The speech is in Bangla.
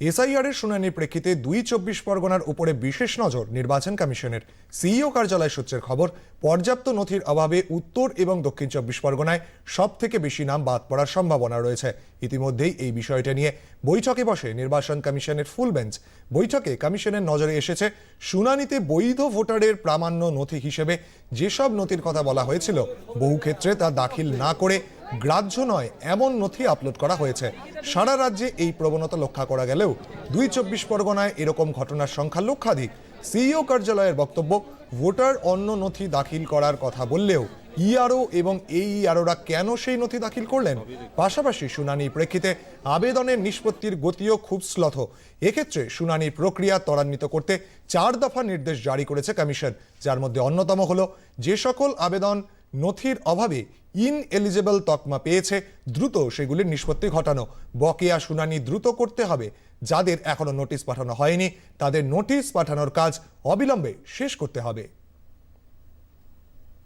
এসআইআরের শুনানির প্রেক্ষিতে দুই চব্বিশ পরগনার উপরে বিশেষ নজর নির্বাচন কমিশনের। সিইও কার্যালয় সূত্রের খবর, পর্যাপ্ত নথির অভাবে উত্তর এবং দক্ষিণ চব্বিশ পরগনায় সব থেকে বেশি নাম বাদ পড়ার সম্ভাবনা রয়েছে। ইতিমধ্যেই এই বিষয়টা নিয়ে বৈঠকে বসে নির্বাচন কমিশনের ফুল বেঞ্চ। বৈঠকে কমিশনের নজরে এসেছে, শুনানিতে বৈধ ভোটারের প্রামাণ্য নথি হিসেবে যেসব নথির কথা বলা হয়েছিল, বহু ক্ষেত্রে তা দাখিল না করে গ্রাহ্য নয়, এমন নথি আপলোড করা হয়েছে। সারা রাজ্যে এই প্রবণতা লক্ষ্য করা গেলেও দুই চব্বিশ পরগনায় এরকম ঘটনার সংখ্যা লক্ষাধিক। সিইও কার্যালয়ের বক্তব্য, ভোটার অন্য নথি দাখিল করার কথা বললেও ইআরও এবং এই ইআরওরা কেন সেই নথি দাখিল করলেন? পাশাপাশি শুনানির প্রেক্ষিতে আবেদনের নিষ্পত্তির গতিও খুব শ্লথ। এক্ষেত্রে শুনানির প্রক্রিয়া ত্বরান্বিত করতে চার দফা নির্দেশ জারি করেছে কমিশন, যার মধ্যে অন্যতম হল, যে সকল আবেদন নথির অভাবে ইন এলিজেবল তকমা পেয়েছে, দ্রুত সেগুলির নিষ্পত্তি ঘটানো। বকেয়া শুনানি দ্রুত করতে হবে, যাদের এখনও নোটিশ পাঠানো হয়নি, তাদের নোটিশ পাঠানোর কাজ অবিলম্বে শেষ করতে হবে।